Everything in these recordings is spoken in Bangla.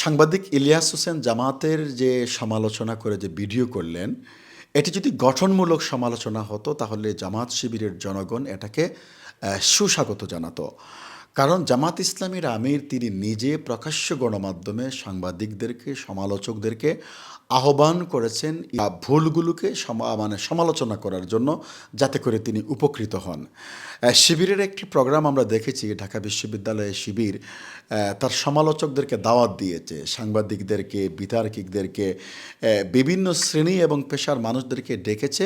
সাংবাদিক ইলিয়াস হোসেন জামাতের যে সমালোচনা করে যে ভিডিও করলেন, এটি যদি গঠনমূলক সমালোচনা হতো, তাহলে জামাত শিবিরের জনগণ এটাকে সুস্বাগত জানাতো। কারণ জামাত ইসলামীর আমির তিনি নিজে প্রকাশ্য গণমাধ্যমে সাংবাদিকদেরকে, সমালোচকদেরকে আহ্বান করেছেন ভুলগুলোকে মানে সমালোচনা করার জন্য যাতে করে তিনি উপকৃত হন। শিবিরের একটি প্রোগ্রাম আমরা দেখেছি, ঢাকা বিশ্ববিদ্যালয়ে শিবির তার সমালোচকদেরকে দাওয়াত দিয়েছে। সাংবাদিকদেরকে, বিতার্কিকদেরকে বিভিন্ন শ্রেণি এবং পেশার মানুষদেরকে ডেকেছে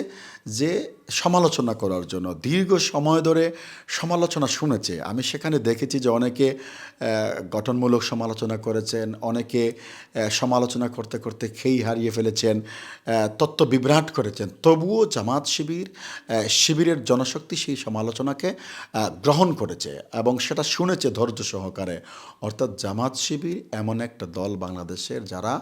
যে সমালোচনা করার জন্য। দীর্ঘ সময় ধরে সমালোচনা শুনেছে। আমি সেখানে দেখেছি যে অনেকে গঠনমূলক সমালোচনা করেছেন অনেকে সমালোচনা করতে করতে খেই হারিয়ে ফেলেছেন তত্ত্ব বিভ্রাট করেছেন। তবুও জামাত শিবির শিবিরের জনশক্তি সেই সমালোচনাকে গ্রহণ করেছে এবং সেটা শুনেছে ধৈর্য সহকারে। অর্থাৎ জামাত শিবির এমন একটা দল বাংলাদেশের যারা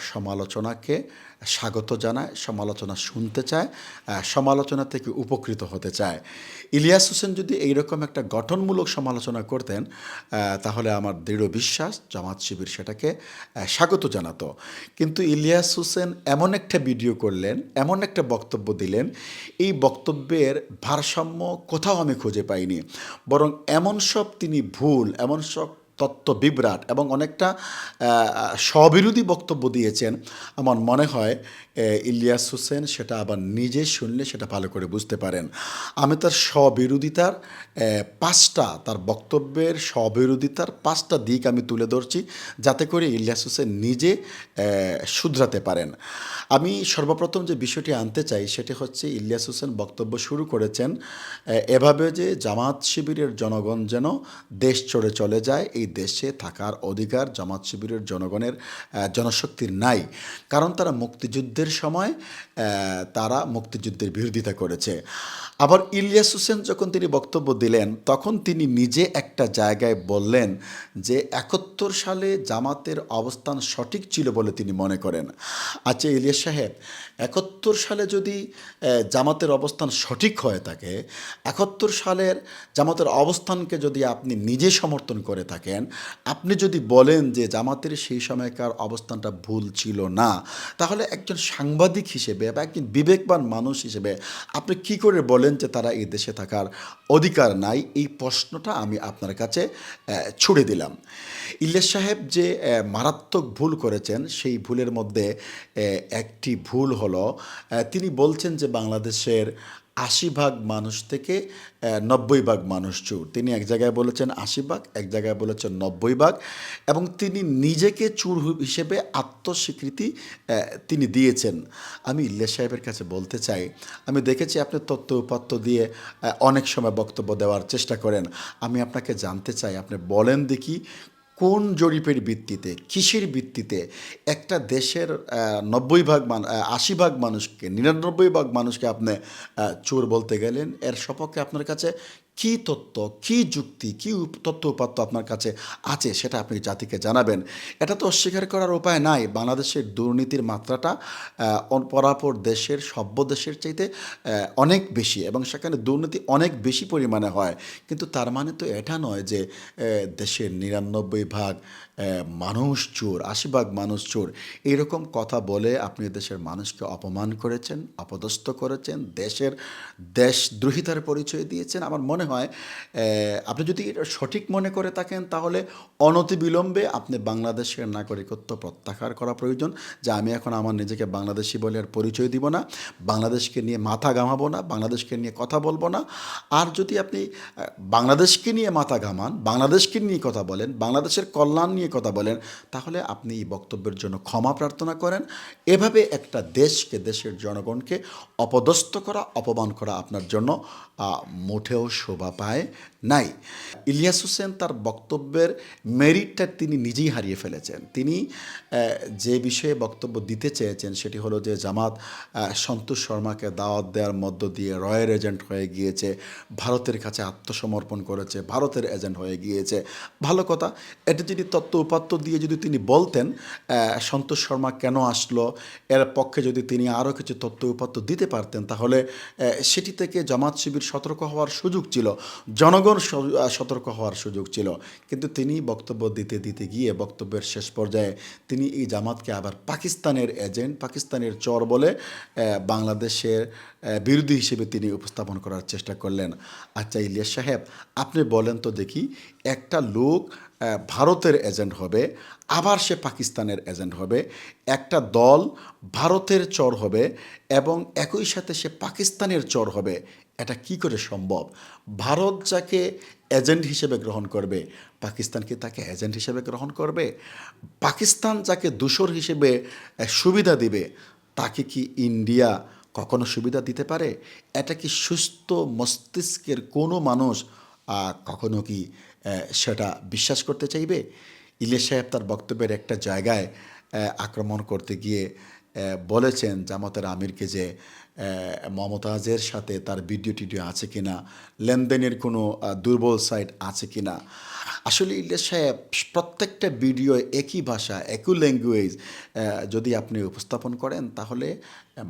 সমালোচনাকে স্বাগত জানায় সমালোচনা শুনতে চায় আহ, সমালোচনা থেকে উপকৃত হতে চায়। ইলিয়াস হোসেন যদি এইরকম একটা গঠনমূলক সমালোচনা করতেন তাহলে আমার দৃঢ় বিশ্বাস জামাত শিবির সেটাকে স্বাগত জানাতো। কিন্তু ইলিয়াস হোসেন এমন একটা ভিডিও করলেন, এমন একটা বক্তব্য দিলেন, এই বক্তব্যের ভারসাম্য কোথাও আমি খুঁজে পাইনি। বরং এমন সব তিনি ভুল, এমন সব তত্ত্ব বিভ্রাট এবং অনেকটা স্ববিরোধী বক্তব্য দিয়েছেন। আমার মনে হয় ইলিয়াস হোসেন সেটা আবার নিজে শুনলে সেটা ভালো করে বুঝতে পারেন। আমি তার স্ববিরোধিতার পাঁচটা, তার বক্তব্যের স্ববিরোধিতার পাঁচটা দিক আমি তুলে ধরছি যাতে করে ইলিয়াস হোসেন নিজে শুধরাতে পারেন। আমি সর্বপ্রথম যে বিষয়টি আনতে চাই সেটি হচ্ছে ইলিয়াস হোসেন বক্তব্য শুরু করেছেন এভাবে যে জামাত শিবিরের জনগণ যেন দেশ চড়ে চলে যায়, এই দেশে থাকার অধিকার জামাত শিবিরের জনগণের জনশক্তির নাই। কারণ তারা মুক্তিযুদ্ধের সময় তারা মুক্তিযুদ্ধের বিরোধিতা করেছে। আবার ইলিয়াস হোসেন যখন তিনি বক্তব্য দিলেন, তখন তিনি নিজে একটা জায়গায় বললেন যে, একাত্তর সালে জামাতের অবস্থান সঠিক ছিল বলে তিনি মনে করেন। আচ্ছা ইলিয়াস সাহেব, একাত্তর সালে যদি জামাতের অবস্থান সঠিক হয়ে থাকে, একাত্তর সালের জামাতের অবস্থানকে যদি আপনি নিজে সমর্থন করে থাকেন আপনি যদি বলেন যে জামাতের সেই সময়কার অবস্থানটা ভুল ছিল না, তাহলে একজন সাংবাদিক হিসেবে বা একজন বিবেকবান মানুষ হিসেবে আপনি কি করে বলেন যে তারা এই দেশে থাকার অধিকার নাই? এই প্রশ্নটা আমি আপনার কাছে ছুড়ে দিলাম। ইলিয়াস সাহেব যে মারাত্মক ভুল করেছেন, সেই ভুলের মধ্যে একটি ভুল হলো তিনি বলছেন যে বাংলাদেশের আশি ভাগ মানুষ থেকে নব্বই ভাগ মানুষ চোর। তিনি এক জায়গায় বলেছেন আশি ভাগ, এক জায়গায় বলেছেন নব্বই ভাগ, এবং তিনি নিজেকে চুর হিসেবে আত্মস্বীকৃতি তিনি দিয়েছেন। আমি ইল্লেস সাহেবের কাছে বলতে চাই, আমি দেখেছি আপনি তথ্য উপাত্ত দিয়ে অনেক সময় বক্তব্য দেওয়ার চেষ্টা করেন। আমি আপনাকে জানতে চাই, আপনি বলেন দেখি কোন জরিপের ভিত্তিতে, কিসের ভিত্তিতে একটা দেশের নব্বই ভাগ মান আশি ভাগ মানুষকে, নিরানব্বই ভাগ মানুষকে আপনি চোর বলতে গেলেন, এর সপক্ষে আপনার কাছে কী তত্ত্ব, কি যুক্তি, কী তত্ত্ব উপাত্ত আপনার কাছে আছে সেটা আপনি জাতিকে জানাবেন। এটা তো অস্বীকার করার উপায় নাই। বাংলাদেশের দুর্নীতির মাত্রাটা পরাপর দেশের, সভ্য দেশের চাইতে অনেক বেশি এবং সেখানে দুর্নীতি অনেক বেশি পরিমাণে হয়। কিন্তু তার মানে তো এটা নয় যে দেশের নিরানব্বই ভাগ মানুষ চোর আশি ভাগ মানুষ চোর এইরকম কথা বলে আপনি দেশের মানুষকে অপমান করেছেন, অপদস্থ করেছেন, দেশের দেশদ্রোহিতার পরিচয় দিয়েছেন। আমার মনে হয় আপনি যদি এটা সঠিক মনে করে থাকেন, তাহলে অনতিবিলম্বে আপনি বাংলাদেশের নাগরিকত্ব প্রত্যাহার করা প্রয়োজন, যে আমি এখন আমার নিজেকে বাংলাদেশি বলে আর পরিচয় দিব না। বাংলাদেশকে নিয়ে মাথা ঘামাবো না, বাংলাদেশকে নিয়ে কথা বলব না। আর যদি আপনি বাংলাদেশকে নিয়ে মাথা ঘামান, বাংলাদেশকে নিয়ে কথা বলেন, বাংলাদেশের কল্যাণ নিয়ে কথা বলেন, তাহলে আপনি এই বক্তব্যের জন্য ক্ষমা প্রার্থনা করেন। এভাবে একটা দেশকে, দেশের জনগণকে অপদস্থ করা, অপমান করা আপনার জন্য মোটেও শোভা পায় নাই। ইলিয়াস হোসেন তার বক্তব্যের মেরিটটা তিনি নিজেই হারিয়ে ফেলেছেন। তিনি যে বিষয়ে বক্তব্য দিতে চেয়েছেন সেটি হলো যে জামাত সন্তোষ শর্মাকে দাওয়াত দেওয়ার মধ্য দিয়ে রয়ের এজেন্ট হয়ে গিয়েছে, ভারতের কাছে আত্মসমর্পণ করেছে, ভারতের এজেন্ট হয়ে গিয়েছে। ভালো কথা, এটা যদি তত্ত্ব উপাত্ত দিয়ে যদি তিনি বলতেন সন্তোষ শর্মা কেন আসলো, এর পক্ষে যদি তিনি আরও কিছু তত্ত্ব উপাত্ত দিতে পারতেন, তাহলে সেটি থেকে জামাত শিবির সতর্ক হওয়ার সুযোগ ছিল। জনগণ জনগণ সতর্ক হওয়ার সুযোগ ছিল। কিন্তু তিনি বক্তব্য দিতে দিতে গিয়ে বক্তব্যের শেষ পর্যায়ে তিনি এই জামাতকে আবার পাকিস্তানের এজেন্ট, পাকিস্তানের চর বলে বাংলাদেশের বিরোধী হিসেবে তিনি উপস্থাপন করার চেষ্টা করলেন। আচ্ছা ইলিয়াস সাহেব, আপনি বলেন তো দেখি, একটা লোক ভারতের এজেন্ট হবে, আবার সে পাকিস্তানের এজেন্ট হবে, একটা দল ভারতের চর হবে এবং একই সাথে সে পাকিস্তানের চর হবে এটা কি করে সম্ভব? ভারত যাকে এজেন্ট হিসেবে গ্রহণ করবে, পাকিস্তান কি তাকে এজেন্ট হিসেবে গ্রহণ করবে? পাকিস্তান যাকে দূষর হিসেবে সুবিধা দিবে, তাকে কি ইন্ডিয়া কখনো সুবিধা দিতে পারে? এটা কি সুস্থ মস্তিষ্কের কোনো মানুষ কখনো কি সেটা বিশ্বাস করতে চাইবে? ইলিয়াস সাহেব তার বক্তব্যের একটা জায়গায় আক্রমণ করতে গিয়ে বলেছেন জামাতের আমিরকে যে মমতাজের সাথে তার ভিডিও টিডিও আছে কিনা, লেনদেনের কোনো দুর্বল সাইট আছে কিনা। আসলে ইলিয়াস সাহেব, প্রত্যেকটা ভিডিও একই ভাষা, একই ল্যাঙ্গুয়েজ যদি আপনি উপস্থাপন করেন তাহলে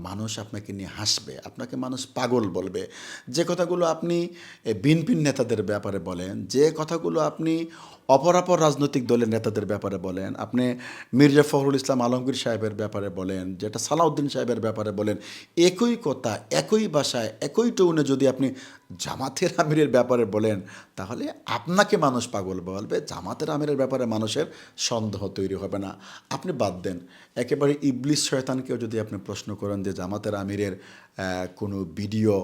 মানুষ আপনাকে নিয়ে হাসবে, আপনাকে মানুষ পাগল বলবে। যে কথাগুলো আপনি ভিন নেতাদের ব্যাপারে বলেন, যে কথাগুলো আপনি অপরাপর রাজনৈতিক দলের নেতাদের ব্যাপারে বলেন, আপনি মির্জা ফখরুল ইসলাম আলমগীর সাহেবের ব্যাপারে বলেন, যেটা সালাউদ্দিন সাহেবের ব্যাপারে বলেন, একই কথা, একই ভাষায়, একই টোনে যদি আপনি জামাতের আমিরের ব্যাপারে বলেন, তাহলে আপনাকে মানুষ পাগল বলবে জামাতের আমিরের ব্যাপারে মানুষের সন্দেহ তৈরি হবে না। আপনি বাদ দেন। একেবারে ইবলিশ শয়তানকেও যদি আপনি প্রশ্ন করেন যে জামাতের আমিরের কোনো ভিডিও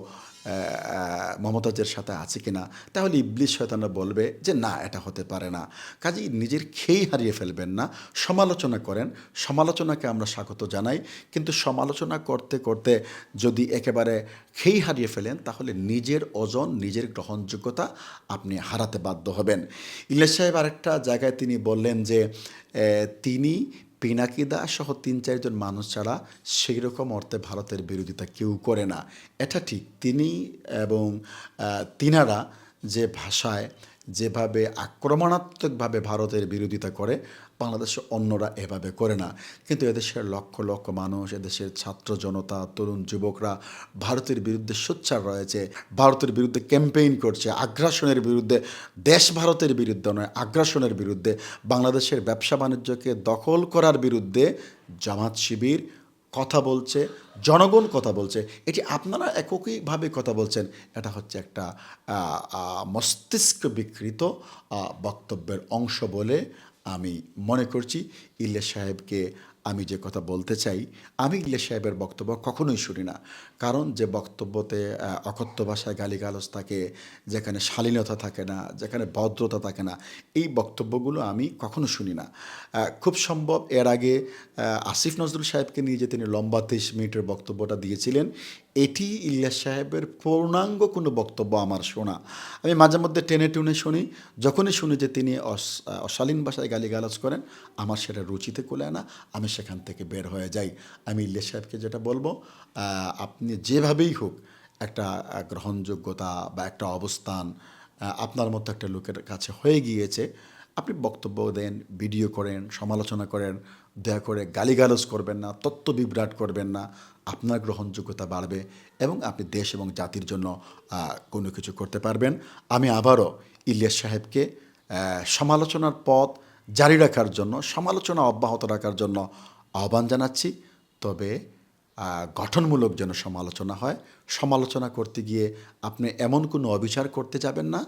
মমতাজের সাথে আছে কিনা তাহলে ইবলিশ শয়তানরা বলবে যে না এটা হতে পারে না। কাজেই নিজের খেই হারিয়ে ফেলবেন না। সমালোচনা করেন। সমালোচনাকে আমরা স্বাগত জানাই। কিন্তু সমালোচনা করতে করতে যদি একেবারে খেই হারিয়ে ফেলেন তাহলে নিজের ওজন নিজের গ্রহণযোগ্যতা আপনি হারাতে বাধ্য হবেন। ইলিয়াস সাহেব আরেকটা জায়গায় তিনি বললেন যে আহ, তিনি পিনাকিদা সহ তিন চারজন মানুষ ছাড়া সেই রকম অর্থে ভারতের বিরোধিতা কেউ করে না। এটা ঠিক। তিনি এবং তিনারা যে ভাষায় যেভাবে আক্রমণাত্মকভাবে ভারতের বিরোধিতা করে বাংলাদেশের অন্যরা এভাবে করে না। কিন্তু এদেশের লক্ষ লক্ষ মানুষ, এদেশের ছাত্র জনতা, তরুণ যুবকরা ভারতের বিরুদ্ধে সোচ্চার রয়েছে, ভারতের বিরুদ্ধে ক্যাম্পেইন করছে, আগ্রাসনের বিরুদ্ধে, দেশ ভারতের বিরুদ্ধে নয়, আগ্রাসনের বিরুদ্ধে। বাংলাদেশের ব্যবসা বাণিজ্যকে দখল করার বিরুদ্ধে জামাত শিবির কথা বলছে, জনগণ কথা বলছে, এটি আপনারা এককইভাবে কথা বলছেন, এটা হচ্ছে একটা মস্তিষ্ক বিকৃত বক্তব্যের অংশ বলে আমি মনে করছি। ইলে সাহেবকে আমি যে কথা বলতে চাই, আমি ইলিয়াস সাহেবের বক্তব্য কখনোই শুনি না। কারণ যে বক্তব্যতে অকথ্য ভাষায় গালিগালজ থাকে, যেখানে শালীনতা থাকে না, যেখানে ভদ্রতা থাকে না, এই বক্তব্যগুলো আমি কখনো শুনি না। খুব সম্ভব এর আগে আসিফ নজরুল সাহেবকে নিয়ে যে তিনি লম্বা তেইশ মিনিটের বক্তব্যটা দিয়েছিলেন, এটি ইলিয়াস সাহেবের পূর্ণাঙ্গ কোনো বক্তব্য আমার শোনা। আমি মাঝে মধ্যে টেনে টুনে শুনি, যখনই শুনি যে তিনি অশালীন ভাষায় গালিগালাজ করেন, আমার সেটা রুচিতে কোলে না আমি সেখান থেকে বের হয়ে যাই। আমি ইলিয়াস সাহেবকে যেটা বলব আপনি যেভাবেই হোক একটা গ্রহণযোগ্যতা বা একটা অবস্থান আপনার মতো একটা লোকের কাছে হয়ে গিয়েছে, আপনি বক্তব্য দেন, ভিডিও করেন, সমালোচনা করেন, দয়া করে গালিগালাজ করবেন না, তত্ত্ব বিভ্রাট করবেন না, আপনার গ্রহণযোগ্যতা বাড়বে এবং আপনি দেশ এবং জাতির জন্য কোনো কিছু করতে পারবেন। আমি আবারও ইলিয়াস সাহেবকে সমালোচনার পথ জারি রাখার জন্য, সমালোচনা অব্যাহত রাখার জন্য আহ্বান জানাচ্ছি। তবে গঠনমূলক যেন সমালোচনা হয়, সমালোচনা করতে গিয়ে আপনি এমন কোনো অবিচার করতে যাবেন না,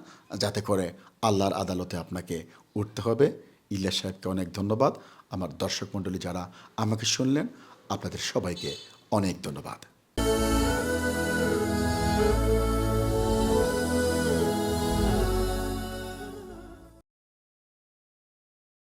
যাতে করে আল্লাহর আদালতে আপনাকে উঠতে হবে। ইলিয়াস সাহেবকে অনেক ধন্যবাদ। আমার দর্শক মণ্ডলী যারা আমাকে শুনলেন, আপনাদের সবাইকে অনেক ধন্যবাদ।